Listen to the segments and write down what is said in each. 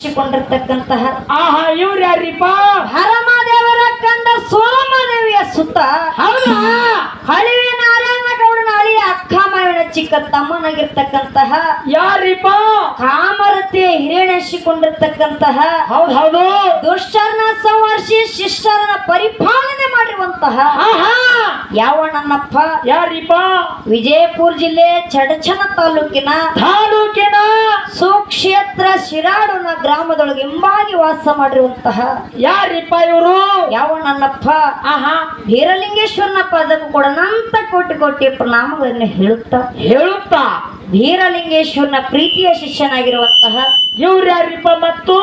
ಕೊಂಡಿರ್ತಕ್ಕಂತಹ ಆಹಾ ಇವ್ರು ಯಾರಿಪ್ಪ? ಹರಮದೇವರ ಕಂಡ ಸೋಮದೇವಿಯ ಸುತ್ತ ಹೌದಾ? ಹಳಿವೆ ನಾರಾಯಣ ಗೌಡನ ಅಳಿಯ ಅಕ್ಕ ಮಾವಿನ ಚಿಕ್ಕ ತಮ್ಮನಾಗಿರ್ತಕ್ಕಂತಹ ಯಾರಿಪ್ಪ? ಕಾಮರತೆ ಹಿರೇಣಿಸಿಕೊಂಡಿರ್ತಕ್ಕಂತಹ ಹೌದ್ ಹೌದು. ದುಷ್ಟರನ್ನ ಸಂವರ್ಷಿ ಶಿಷ್ಟರನ್ನ ಪರಿಪಾಲನೆ ಮಾಡಿರುವಂತಹ ಆಹಾ! ಯಾವ ನನ್ನಪ್ಪ ಯಾರಿಪ್ಪ? ವಿಜಯಪುರ ಜಿಲ್ಲೆ ಚಡಚನ ತಾಲೂಕಿನ ತಾಲೂಕಿನ ಸುಕ್ಷೇತ್ರ ಶಿರಾಡನ ಗ್ರಾಮದೊಳಗೆ ಎಂಬಾಗಿ ವಾಸ ಮಾಡಿರುವಂತಹ ಯಾರಿಪ್ಪ ಇವರು? ಯಾವಣ್ಣನಪ್ಪ ನನ್ನಪ್ಪ ಆಹಾ! ವೀರಲಿಂಗೇಶ್ವರನ ಪದಕ್ಕೂ ಕೂಡ ನಂತ ಕೋಟಿ ಕೋಟಿ ಪ್ರಣಾಮಗಳನ್ನು ಹೇಳುತ್ತಾ. ಹೇಳುತ್ತಾ? ಬೀರಲಿಂಗೇಶ್ವರನ ಪ್ರೀತಿಯ ಶಿಷ್ಯನಾಗಿರುವಂತಹ ಇವ್ರು ಯಾರಿಪ್ಪ ಮತ್ತು?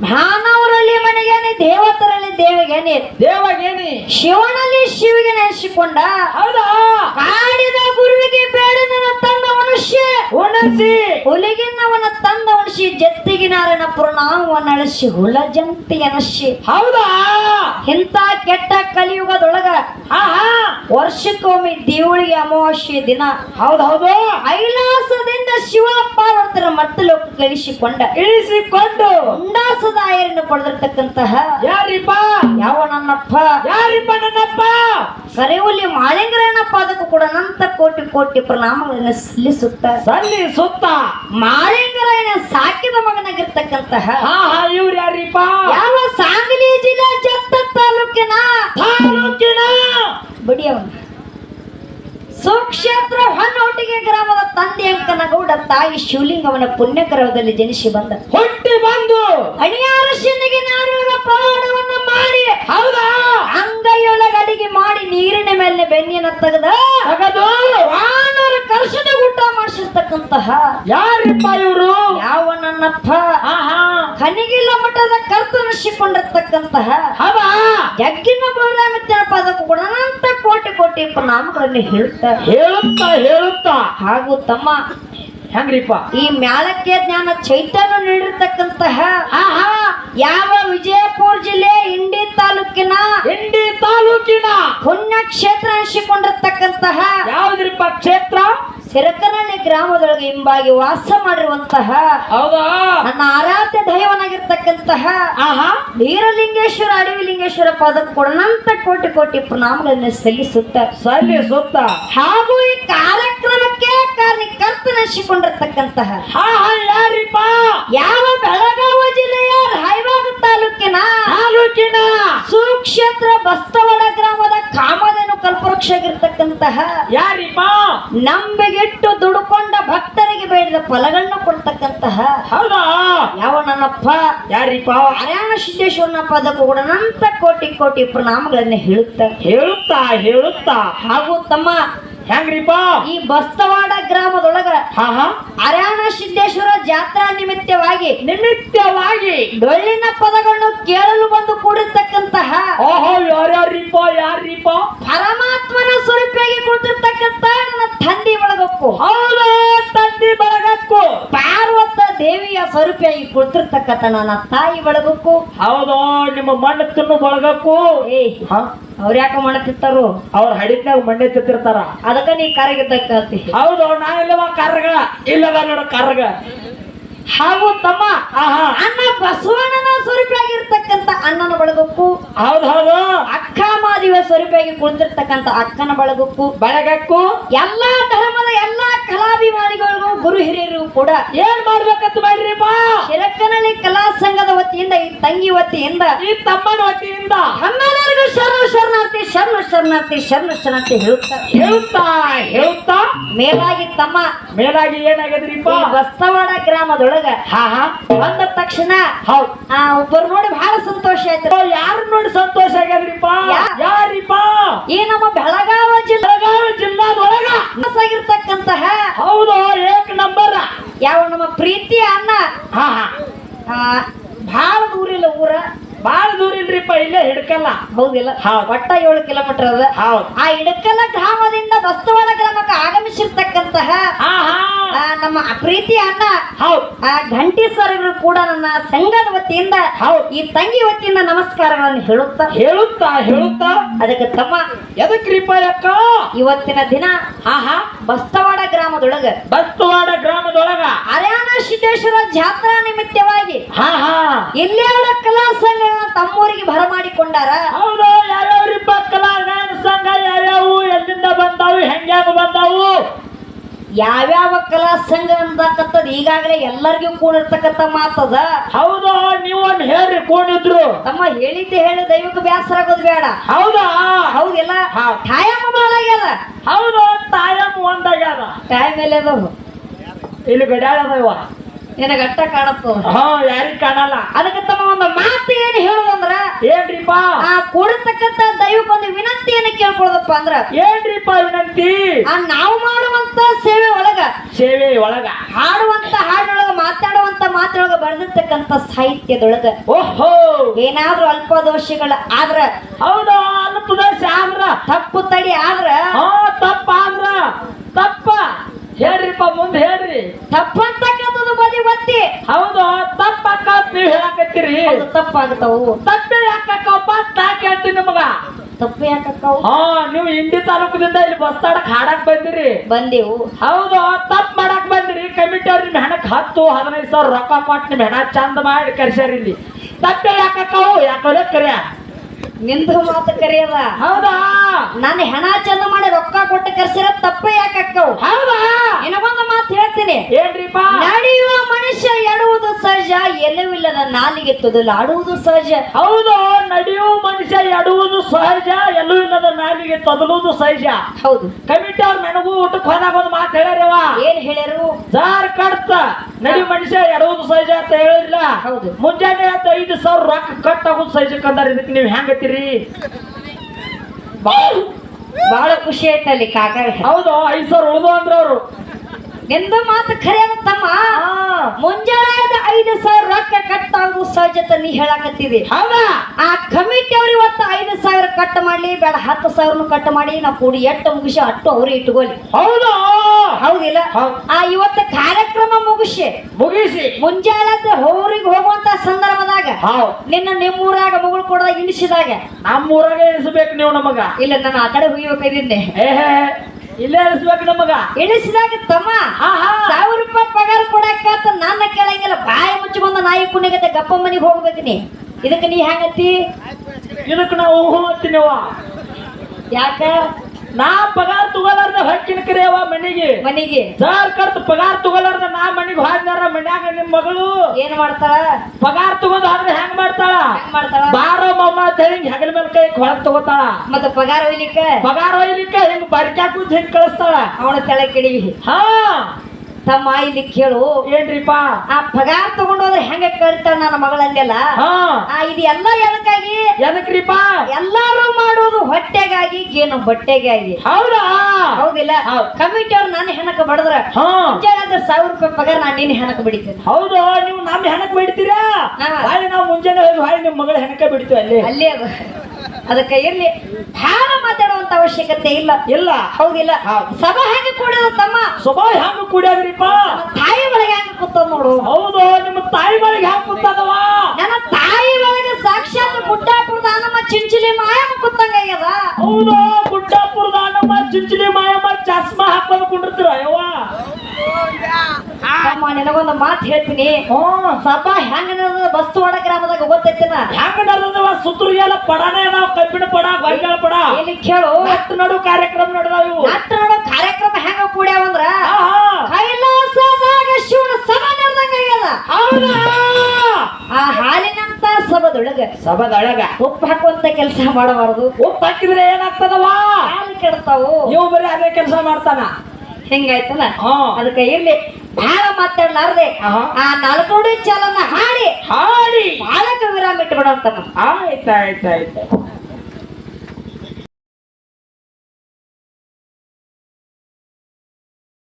ಮಾನವರಲ್ಲಿ ಮನೆಗೇನೆ ದೇವತರಲ್ಲಿ ದೇವಗೇನೆ. ದೇವಗೇನಿ. ಶಿವನಲ್ಲಿ ಶಿವಿಗೆ ನೆನೆಸಿಕೊಂಡ. ಹೌದಾ? ಕಾಡಿದ ಗುರುವಿಗೆ ಬೇಡನ ತಂದ ಮನುಷ್ಯ. ಉಣಸಿ. ಹುಲಿಗಿನವನ ತಂದ ಉಣಿಸಿ ಜತ್ತಿಗಿನಾರನ ಪ್ರಣಾಮವನ್ನು ಅಳಿಸಿ ಹುಳ ಜಂತಿ ಎನಸಿ. ಹೌದಾ? ಇಂಥ ಕೆಟ್ಟ ಕಲಿಯುಗದೊಳಗ ವರ್ಷಕ್ಕೊಮ್ಮೆ ದೇವಳಿಗೆ ಅಮಾವಾಸ್ಯೆ ದಿನ. ಹೌದೌದು. ಹೌದು ಕೈಲಾಸದಿಂದ ಶಿವ ಮತ್ತೆ ಲೋಕಕ್ಕೆ ಕಳಿಸಿಕೊಂಡ ಇಳಿಸಿಕೊಂಡು ಉಂಡಾಸದಾಯರನ್ನು ಪಡೆದಿರ್ತಕ್ಕಂತಹ ಯಾರಿಪ್ಪ? ಯಾವ ನನ್ನಪ್ಪ? ಯಾರಿಪ್ಪ ನನ್ನಪ್ಪ? ಸರಿವಲ್ಲಿ ಮಾಳಿಂಗರಣ್ಣಪ್ಪ ಪಾದಕ್ಕೂ ಕೂಡ ನಂತ ಕೋಟಿ ಕೋಟಿ ಪ್ರಣಾಮಗಳನ್ನು ಸಲ್ಲಿಸುತ್ತ ಸಲ್ಲಿಸುತ್ತ. ಮಾಳಿಂಗರಾಯನ ಸಾಕಿದ ಮಗನಾಗಿರ್ತಕ್ಕಂತಹ ಇವ್ರು ಯಾರಿಪ್ಪ? ಯಾವ ಸಾಂಗ್ಲಿ ಜಿಲ್ಲಾ ಜತ್ತ ತಾಲೂಕಿನ? ತಾಲೂಕಿನ? ಬಡಿಯವನ. ಸುಕ್ಷೇತ್ರ ಹೊನ್ನೊಟ್ಟಿಗೆ ಗ್ರಾಮದ ತಂದೆ ಅಂಕನಗೌಡ ತಾಯಿ ಶಿವಲಿಂಗವನ ಪುಣ್ಯಕರವದಲ್ಲಿ ಜನಿಸಿ ಬಂದ. ಹೊಟ್ಟೆ ಬಂದು ಅಣಿಯಾರ ಶಿಂದಿಗೆ ಮಾಡಿ ಹೌದಾ? ಅಂಗೈಯೊಳಗ ಅಡಿಗೆ ಮಾಡಿ ನೀರಿನ ಮೇಲೆ ಬೆನ್ನಿನ ತೆಗೆದ ಮಾಡಿಸಿರ್ತಕ್ಕಂತಹ ಯಾರಿಪ್ಪ ಇವರು? ಯಾವ ನನ್ನಪ್ಪ? ಆಹಾ. ಕನಿಗಿಲ್ಲ ಮಠದ ಕರ್ತನಿಸಿಕೊಂಡಿರ್ತಕ್ಕಂತಹ ಹೌದಾ? ಜಗ್ಗಿನ ಪದಕ್ಕೂ ಗುಣನಂತ ಕೋಟಿ ಕೋಟಿ ನಾಮಗಳನ್ನು ಹೇಳುತ್ತಾ. ಹೇಳುತ್ತಾ ಹೇಳುತ್ತಾ. ಹಾಗೂ ತಮ್ಮ ಹೆಂಗ್ರಿಪ್ಪ? ಈ ಮ್ಯಾಲಕ್ಕೆ ಜ್ಞಾನ ಚೈತನ್ಯ ನೀಡಿರ್ತಕ್ಕಂತಹ ಆಹಾ. ಯಾವ ವಿಜಯಪುರ ಜಿಲ್ಲೆ ಇಂಡಿ ತಾಲೂಕಿನ ಇಂಡಿ ತಾಲೂಕಿನ ಪುಣ್ಯಕ್ಷೇತ್ರ ಅನಿಸಿಕೊಂಡಿರ್ತಕ್ಕಂತಹ ಯಾವ್ದ್ರಿಪ್ಪ ಕ್ಷೇತ್ರ? ಸಿರಕನಹಳ್ಳಿ ಗ್ರಾಮದೊಳಗೆ ಹಿಂಬಾಗಿ ವಾಸ ಮಾಡಿರುವಂತಹ ನನ್ನ ಆರಾಧ್ಯ ದೈವನಾಗಿರ್ತಕ್ಕಂತಹ ಆಹಾ. ವೀರಲಿಂಗೇಶ್ವರ ಅಡವಿ ಲಿಂಗೇಶ್ವರ ಕೂಡ ಕೊಡನಂತ ಕೋಟಿ ಕೋಟಿ ಪ್ರಣಾಮಗಳನ್ನು ಸಲ್ಲಿಸುತ್ತ ಸಲ್ಲಿಸುತ್ತ? ಹಾಗೂ ಈ ಕಾರ್ಯಕ್ರಮಕ್ಕೆ ಕಾರಣಕರ್ತನಿಸಿಕೊಂಡಿರ್ತಕ್ಕಂತಹ ಯಾವ ಬೆಳಗಾವಿ ಜಿಲ್ಲೆಯ ರಾಯಬಾಗ ತಾಲೂಕಿನ ತಾಲೂಕಿನ ಸುಕ್ಷೇತ್ರ ಬಸ್ತವಾಡ ಗ್ರಾಮದ ಕಾಮಧೇನು ಕಲ್ಪವೃಕ್ಷ ಆಗಿರ್ತಕ್ಕಂತಹ ಯಾರಿಪ್ಪ? ನಂಬಿಗಿಟ್ಟು ದುಡ್ಕೊಂಡ ಭಕ್ತರಿಗೆ ಬೇಡಿದ ಫಲಗಳನ್ನ ಕೊಡ್ತಕ್ಕಂತಹ ಹೌದಾ? ಯಾವ ನನ್ನಪ್ಪ ಯಾರಿಪ್ಪ? ಹರ್ಯಾಣ ಸಿದ್ದೇಶ್ವರನ ಪದಕ್ಕೂ ಕೂಡ ನಂತ ಕೋಟಿ ಕೋಟಿ ಪ್ರಣಾಮಗಳನ್ನು ಹೇಳುತ್ತ. ಹೇಳುತ್ತಾ ಹೇಳುತ್ತಾ? ಹಾಗೂ ತಮ್ಮ ಹೆಂಗ್ರಿಪ್ಪ ಈ ಬಸ್ತವಾಡ ಗ್ರಾಮದೊಳಗ ಹರ್ಯಾಣ ಸಿದ್ದೇಶ್ವರ ಜಾತ್ರಾ ನಿಮಿತ್ತವಾಗಿ ನಿಮಿತ್ತವಾಗಿ ಡೊಳ್ಳಿನ ಪದಗಳನ್ನು ಕೇಳಲು ಬಂದು ಕೂಡಿರ್ತಕ್ಕಂತಹ ಓಹೋ ಯಾರ್ಯಾರಿಪ್ಪ ಯಾರಿಪ್ಪ ಪರಮಾತ್ಮನ ಸ್ವರೂಪಿಯಾಗಿ ಕುಳಿತಿರ್ತಕ್ಕಂತ ನನ್ನ ತಂದೆ ಒಳಗಕ್ಕೂ. ಹೌದಾ ದೇವಿಯ ಸ್ವರೂಪಿಯಾಗಿ ಕುಳಿತಿರ್ತಕ್ಕಂಥ ನನ್ನ ತಾಯಿ ಬಳಗಕ್ಕೂ ಹೌದೋ ನಿಮ್ಮ ಮಣ್ಣು ತಿನ್ನು ಬಳಗಕ್ಕೂ. ಏ ಅವ್ರ ಯಾಕೆ ಮಾಡತಿತ್ತಾರು ಅವ್ರ ಹಡಿದ್ನಾಗ ಮಣ್ಣೆ ತಿಂತಿರ್ತಾರ. ಅದಕ್ಕ ನೀ ಕರಗಿದ್ದಕ್ಕಂತಿ ಹೌದು ನಾ ಇಲ್ಲವ ಕರ್ಗ. ಇಲ್ಲದ ನೋಡ ಕರ್ಗ. ಹಾಗೂ ತಮ್ಮ ಅಣ್ಣ ಬಸವಣ್ಣನ ಸ್ವರೂಪಿಯಾಗಿರ್ತಕ್ಕಂಥ ಅಣ್ಣನ ಬಳಗಕ್ಕೂ ಹೌದು ಹೌದು. ಅಕ್ಕ ಮಾದಿವ ಸ್ವರೂಪಿಯಾಗಿ ಕುಳಿತಿರ್ತಕ್ಕಂತ ಅಕ್ಕನ ಬಳಗಕ್ಕೂ ಬಳಗಕ್ಕೂ. ಎಲ್ಲಾ ಧರ್ಮದ ಎಲ್ಲಾ ಕಲಾಭಿಮಾನಿಗಳಿಗೂ ಗುರು ಹಿರಿಯರು ಕೂಡ ಏನ್ ಮಾಡ್ಬೇಕಂತ ಮಾಡ್ರಿಪ್ಪ ಶಿರಕ್ಕನಲ್ಲಿ ಕಲಾ ಸಂಘದ ವತಿಯಿಂದ ಈ ತಂಗಿ ವತಿಯಿಂದ ಈ ತಮ್ಮನ ವತಿಯಿಂದ. ನಮ್ಮೆಲ್ಲರಿಗೂ ಶರಣ ಶರಣಾರ್ಥಿ ಶರಣ ಶರಣಾರ್ಥಿ ಶರಣ ಶರಣಾರ್ಥಿ ಹೇಳುತ್ತಾ? ಹೇಳುತ್ತಾ ಹೇಳ್ತಾ ಮೇಲಾಗಿ ತಮ್ಮ ಮೇಲಾಗಿ ಏನಾಗದ್ರಿಪ್ಪ? ಬಸ್ತವಾಡ ಗ್ರಾಮದೊಳಗ ಹಾ ಹಾ. ಬಂದ ತಕ್ಷಣ ಹೌದು. ಆ ಒಬ್ಬರು ನೋಡಿ ಬಹಳ ಸಂತೋಷ ಆಯ್ತು. ಯಾರು ನೋಡಿ ಸಂತೋಷ ಆಗ್ಯದ್ರಿಪ್ಪ? ಯಾರಿಪ್ಪ? ಈ ನಮ್ಮ ಬೆಳಗಾವಿ ಜಿಲ್ಲೆ ಬೆಳಗಾವಿ ಜಿಲ್ಲಾದೊಳಗ. ಆಗಿರ್ತಕ್ಕಂತಹ ಹೌದು ಏಕ್ ನಂಬರ್. ಯಾವ ನಮ್ಮ ಪ್ರೀತಿ ಅಣ್ಣ ಹಾ ಹಾ. ಆ, ಬಹಳ ದೂರಿಲ್ಲ ಊರ. ಬಾಳ ದೂರ ಇಲ್ರಿಪ್ಪ ಇಲ್ಲೇ ಹಿಡ್ಕಲ್ಲ. ಹೌದಿಲ್ಲ? ಹೌದ್. ಒಟ್ಟ ಏಳು ಕಿಲೋಮೀಟರ್ ಅದ. ಹೌದು. ಆ ಹಿಡ್ಕಲ್ಲ ಗ್ರಾಮದಿಂದ ಬಸ್ತವಾಡ ಗ್ರಾಮಕ್ಕೆ ಆಗಮಿಸಿರ್ತಕ್ಕಂತಹ ನಮ್ಮ ಪ್ರೀತಿ ಅಣ್ಣ ಹೌದು. ಆ ಘಂಟಿ ಸರ್ಗಳು ಕೂಡ ನನ್ನ ಸಂಘದ ವತಿಯಿಂದ ಹೌದ್. ಈ ತಂಗಿ ವತಿಯಿಂದ ನಮಸ್ಕಾರಗಳನ್ನು ಹೇಳುತ್ತಾ? ಹೇಳುತ್ತಾ ಹೇಳುತ್ತಾ? ಅದಕ್ಕೆ ತಮ್ಮ ಎದಕ್ರಿಪ್ಪ ಅಕ್ಕ ಇವತ್ತಿನ ದಿನ ಹಾ ಹಾ ಬಸ್ತವಾಡ ಗ್ರಾಮದೊಳಗ. ಬಸ್ತವಾಡ ಗ್ರಾಮದೊಳಗ? ಹರ್ಯಾಣ ಸಿದ್ದೇಶ್ವರ ಜಾತ್ರಾ ನಿಮಿತ್ತವಾಗಿ ಹಾ ಕಲಾ ಸಂಘ ತಮ್ಮೂರಿಗೆ ಬರಮಾಡಿಕೊಂಡಾರ ಹೌದು ಯಾರ್ಯಾವ್ರಿಪ್ಪ ಕಲಾ ಸಂಘ ಯಾವ್ಯಾವು ಎಲ್ಲಿಂದ ಬಂದಾವು ಹೆಂಗ್ಯಾಗ ಬಂದಾವು? ಯಾವ್ಯಾವ ಕಲಾ ಸಂಘ ಅಂತಕ್ಕಂಥದ್ದು ಈಗಾಗಲೇ ಎಲ್ಲರಿಗೂ ಕೂಡಿರ್ತಕ್ಕಂಥ ಮಾತದ ಹೌದು? ನೀವು ಹೇಳ್ರಿ ಕೂಡಿದ್ರು. ತಮ್ಮ ಹೇಳಿದ್ದೆ ಹೇಳಿ ದೈವಕ್ಕೆ ಬೇಸರ ಆಗೋದು ಬೇಡ. ಹೌದಾ? ಹೌದಿಲ್ಲ? ಟೈಮ್ ಠಾಯಮ್ಮ ಬಾಳಾಗ್ಯದ ಹೌದು ತಾಯಮ್ಮ ಒಂದಾಗ್ಯಾದ. ಟೈಮ್ ಎಲ್ಲ ಅದಾವು? ಇಲ್ಲಿ ಗಡ್ಯಾಳ ಅದಾವ. ನಿನಗೆ ಅಟ್ಟ ಕಾಣತ್ತದ ಹಾ ಯಾರಿಗ್ ಕಾಣಲ್ಲ. ಅದಕ್ಕೆ ತಮ್ಮ ಒಂದು ಮಾತು ಏನು ಹೇಳುದಂದ್ರ ಏನ್ರಿಪ್ಪ? ಆ ಕೊಡತಕ್ಕಂತ ದೈವಕ್ಕೆ ಒಂದು ವಿನಂತಿಯನ್ನು ಕೇಳ್ಕೊಳ್ದಪ್ಪ ಅಂದ್ರ ಏನ್ರಿಪ್ಪ ವಿನಂತಿ? ಆ ನಾವು ಮಾಡುವಂತ ಸೇವೆ ಒಳಗ. ಹಾಡುವಂತ ಹಾಡೊಳಗ ಮಾತಾಡುವಂತ ಮಾತೊಳಗ ಬರೆದಿರ್ತಕ್ಕಂತ ಸಾಹಿತ್ಯದೊಳಗ ಓಹೋ! ಏನಾದ್ರೂ ಅಲ್ಪ ದೋಷಗಳ ಆದ್ರ ಹೌದು ದೋಷ ಆದ್ರ. ತಪ್ಪು ತಡಿ ಆದ್ರ ತಪ್ಪ ಆದ್ರ. ತಪ್ಪ. ಹೇಳ್ರಿಪ್ಪ ಮುಂದೆ ಹೇಳ್ರಿ. ತಪ್ಪಂತಕ್ಕಂಥದ್ದು ಬದಿ ಬತ್ತಿ ಹೌದು ತಪ್ಪ ಅಂತ ನೀವು ಹೇಳಕತ್ತೀರಿ. ಅದು ತಪ್ಪಾಗ್ತಾವು ತಪ್ಪೆ ಯಾಕಕ್ಕಪ್ಪ ತಾ ಕೇಳ್ತೀನಿ ನಿಮಗ ತಪ್ಪು ಹಾ ನೀವು ಇಂಡಿ ತಾಲೂಕದಿಂದ ಇಲ್ಲಿ ಬಸ್ತಾಡಕ್ ಹಾಡಕ್ ಬಂದಿರಿ. ಬಂದೆವು. ಹೌದು ತಪ್ಪ ಮಾಡಕ್ ಬಂದಿರಿ. ಕಮಿಟಿ ಅವ್ರ ನಿಮ್ ಹೆಣಕ್ ಹತ್ತು ಹದಿನೈದು ಸಾವಿರ ರೊಕ್ಕ ಕೊಟ್ಟು ನಿಮ್ ಹೆಣ ಚಂದ ಮಾಡಿ ಕರ್ಸ್ಯಾರ ಇಲ್ಲಿ. ತಪ್ಪೆ ಯಾಕಕ್ಕವು ಯಾಕೋ ಕರ್ಯ? ನಿಂದು ಮಾತು ಕರೆಯದ ಹೌದಾ? ನಾನು ಹೆಣ ಚಂದ ಮಾಡಿ ರೊಕ್ಕ ಕೊಟ್ಟು ಕರ್ಸಿರೋ ತಪ್ಪ ಯಾಕಕ್ಕವು ಹೌದಾ? ನಿನಗೊಂದು ಮಾತು ಹೇಳ್ತೀನಿ. ಏನ್ರಿಪ್ಪ ನಡೆಯುವ ಮನುಷ್ಯ ಎಲ್ಲವಿಲ್ಲದ ನಾಲಿಗೆ ಆಡುವುದು ಸಹಜ. ಹೌದು ನಡೆಯುವ ಮನುಷ್ಯ ಎಡುವುದು ಸಹಜ ಎಲ್ಲೂ ಇಲ್ಲದ ನಾಲಿಗೆ ತೊದಲುವುದು ಸಹಜ. ಹೌದು. ಕಮಿಟಿ ಅವ್ರ ನನಗೂ ಊಟಕ್ಕೆ ಹೋದಾಗ ಒಂದು ಮಾತು ಹೇಳ್ಯಾರವ ಏನ್ ಹೇಳ್ಯಾರು? ಜಾರ್ ಕಡ್ತ ನಡಿ ಮನುಷ್ಯ ಎಡುವುದು ಸಹಜ ಅಂತ ಹೇಳಿಲ್ಲ ಹೌದು. ಮುಂಜಾನೆ ಅಂತ ಐದು ಸಾವಿರ ರೊಕ್ಕ ಕಟ್ ಆಗೋದು ಸಹಜ ಕಂದಾರ ಇದಕ್ಕೆ ನೀವು ಹೆಂಗತ್ತೀರಿ ಬಹಳ ಖುಷಿ ಆಯ್ತಲ್ಲಿ ಕಾಕ. ಹೌದು ಐದು ಸಾವಿರ ಉಳಿದು ಅಂದ್ರ ಅವ್ರು ನಿಂದು ಮಾತು ಖರೆಯದ ತಮ್ಮ ಮುಂಜಾನೆ ಐದು ಸಾವಿರ ರೊಕ್ಕ ಕಟ್ಟಾಗುವ ಸಹಜತ ನೀ ಹೇಳಕತ್ತಿದಿ. ಹೌದಾ? ಆ ಕಮಿಟಿ ಅವ್ರ ಇವತ್ತು ಐದು ಸಾವಿರ ಕಟ್ ಮಾಡ್ಲಿ ಬೇಡ ಹತ್ತು ಸಾವಿರನು ಕಟ್ ಮಾಡಿ ನಾವು ಕೂಡಿ ಎಟ್ಟು ಮುಗಿಸಿ ಅಟ್ಟು ಅವ್ರು ಇಟ್ಕೊಳ್ಳಿ ಹೌದಾ? ಹೌದಿಲ್ಲ? ಹೌದ್. ಆ ಇವತ್ತು ಕಾರ್ಯಕ್ರಮ ಮುಗಿಸಿ. ಮುಗಿಸಿ. ಮುಂಜಾನೆ ಊರಿಗೆ ಹೋಗುವಂತ ಸಂದರ್ಭದಾಗ ಹೌದ್ ನಿನ್ನ ನಿಮ್ಮೂರಾಗ ಮಗಳು ಕೊಡದಾಗ ಇಳಿಸಿದಾಗ ನಮ್ಮೂರಾಗ ಇಳಿಸ್ಬೇಕು ನೀವು ನಮಗ. ಇಲ್ಲ ನಾನು ಆ ಕಡೆ ಹೋಗಿ ಇಲ್ಲೇ ಇಳಿಸ್ಬೇಕು ನಮಗ? ಇಳಿಸಿದಾಗ ತಮ್ಮ? ಸಾವಿರ ರೂಪಾಯಿ ಪಗಾರ ಕೊಡಾಕತ್ತ ನನ್ನ ಕೇಳಂಗಿಲ್ಲ ಬಾಯಿ ಮುಚ್ಚಿಕೊಂಡ ನಾಯಿ ಕುಣಿಗತ್ತೆ ಗಪ್ಪ ಮನಿಗೆ ಹೋಗ್ಬೇಕು ಇದಕ್ಕೆ ನೀ ಹೆಂಗತ್ತಿ? ಇದಕ್ಕೆ ನಾವು ಹೋಗ್ತೀನಿ ಯಾಕ? ನಾ ಪಗಾರ ತಗೋಲಾರ್ದ ಹಕ್ಕಿನ ಕರೆಯವ ಮನಿಗೆ. ಮನಿಗೆ. ಸರ್ ಕರ್ತ ಪಗಾರ ತಗೋಲಾರ್ದ ನಾ ಮನಿಗೆ ಹೋದ್ನಾರ ಮನ್ಯಾಗ ನಿಮ್ ಮಗಳು. ಏನ್ ಮಾಡ್ತಾಳ? ಪಗಾರ ತಗೋದು ಆದ್ರೆ ಹೆಂಗ್ ಮಾಡ್ತಾಳ? ಹೆಂಗ್ ಮಾಡ್ತಾಳ? ಬಾರೋ ಮಮ್ಮ ಅಂತ ಹೇಳಿ ಹೆಗಲ ಮೇಲೆ ಕೈ ಹೊರಗ್ ತಗೋತಾಳ. ಮತ್ತ ಪಗಾರ ಒಯ್ಲಿಕ್ಕ? ಪಗಾರ ಒಯ್ಲಿಕ್ಕೆ ಹಿಂಗ್ ಬರ್ಕ್ಯಾಕುದ್ ಹಿಂಗ್ ಕಳಿಸ್ತಾಳ. ಅವನ ತಲೆ ಕೆಡಿವಿ ಹಾ. ತಮ್ಮ ಇಲ್ಲಿ ಕೇಳು. ಏನ್ರಿಪ್ಪ? ಆ ಪಗಾರ ತಗೊಂಡೋದ್ರೆ ಹೆಂಗ ಕರಿತಾಳ ನನ್ನ ಆ ಇದು ಎಲ್ಲ ಎದಕ್ಕಾಗಿ? ಎದಕ್ರಿಪ್ಪ? ಎಲ್ಲಾರು ಮಾಡೋದು ಹೊಟ್ಟೆಗಾಗಿ ಏನು ಬಟ್ಟೆಗಾಗಿ. ಹೌದಾ? ಹೌದಿಲ್ಲ. ಹೌದ್. ಕಮಿಟಿ ಅವ್ರು ನನ್ನ ಹೆಣಕ ಬಡದ್ರ. ಮುಂಜಾನೆ ಸಾವಿರ ರೂಪಾಯಿ ಪಗಾರ ನಾನು ನಿನ್ನ ಹೆಣಕ ಬಿಡಿತೇನೆ. ಹೌದು ನೀವು ನಮ್ಮ ಹೆಣಕ್ ಬಿಡ್ತೀರಾ? ನಾವು ಮುಂಜಾನೆ ಹೋಗಿ ಹಾಳೆ ನಿಮ್ ಮಗಳ ಹೆಣಕ ಬಿಡ್ತೀವಿ ಅಲ್ಲಿ. ಅಲ್ಲೇ ಅದು. ಅದಕ್ಕೆ ಇರ್ಲಿ ಭಾವ ಮಾತಾಡುವಂತ ಅವಶ್ಯಕತೆ ಇಲ್ಲ. ಇಲ್ಲ. ಹೌದಿಲ್ಲ. ಹೌದ್. ಸಭಾ ಹೆಂಗ ಕೂಡಿದ ತಮ್ಮ? ಸ್ವಭಾವ ಹಾಗೆ ಕುಡಿಯೋದ್ರಿಪ್ಪ? ತಾಯಿ ಒಳಗೆ ಹೆಂಗ ಕೂತ ನೋಡು. ಹೌದು ನಿಮ್ಮ ತಾಯಿ ಒಳಗೆ ಹಾಕಿ ಕೂತದವ? ನನ್ನ ತಾಯಿ ಒಳಗೆ ಸಾಕ್ಷಾತ್ ಗುಡ್ಡಾಪುರದ ನಮ್ಮ ಚಿಂಚಲಿ ಮಾಯಮ್ಮ ಕೂತಂಗ ಹೌದು ಗುಡ್ಡಾಪುರದ ನಮ್ಮ ಚಿಂಚಿಲಿ ತಮ್ಮ ನಿನಗೊಂದು ಮಾತು ಹೇಳ್ತೀನಿ. ಸಭಾ ಹೆಂಗ ಬಸ್ತುವಾಡ ಗ್ರಾಮದಾಗ ಗೊತ್ತೈತಿನ? ಹೆಂಗ ಸುತ್ತೂರಿಗೆಲ್ಲ ಪಡನೇ ನಾವು ಕಬ್ಬಿಣ ಪಡ ಗೊಂಜಾಳ ಪಡ. ಇಲ್ಲಿ ಕೇಳು. ಅಷ್ಟು ನಡು ಕಾರ್ಯಕ್ರಮ ನಡೆದಾವ ಇವು. ಅಷ್ಟು ನೋಡೋ ಕಾರ್ಯಕ್ರಮ ಹೆಂಗ ಕೂಡ್ಯಾವಂದ್ರ ಹಾ, ಹಾ. ಕೈಲಾಸದಾಗ ಶಿವನ ಸಭಾ ಹೌದಾ? ಆ ಹಾಲಿನಂತ ಸಭದೊಳಗ ಸಭದೊಳಗ ಉಪ್ಪು ಹಾಕುವಂತ ಕೆಲಸ ಮಾಡಬಾರದು. ಉಪ್ಪು ಹಾಕಿದ್ರೆ ಏನಾಗ್ತದವ ಹಾಲು ಕೆಡ್ತಾವು. ಇವು ಬರೀ ಅದೇ ಕೆಲಸ ಮಾಡ್ತಾನ. ಹಿಂಗಾಯ್ತಲ್ಲ? ಅದಕ್ಕೆ ಇರ್ಲಿ. ಬಹಳ ಮಾತಾಡ್ಲಾರ್ದೆ? ಆ ನಾಲ್ಕೋಡಿ ಚಾಲನ ಹಾಡಿ. ಹಾಡಿ. ಬಾಳಕ ವಿರಾಮ ಇಟ್ಬಿಡಂತಮ್ಮ ಆಯ್ತಾಯ್ತಾಯ್ತು.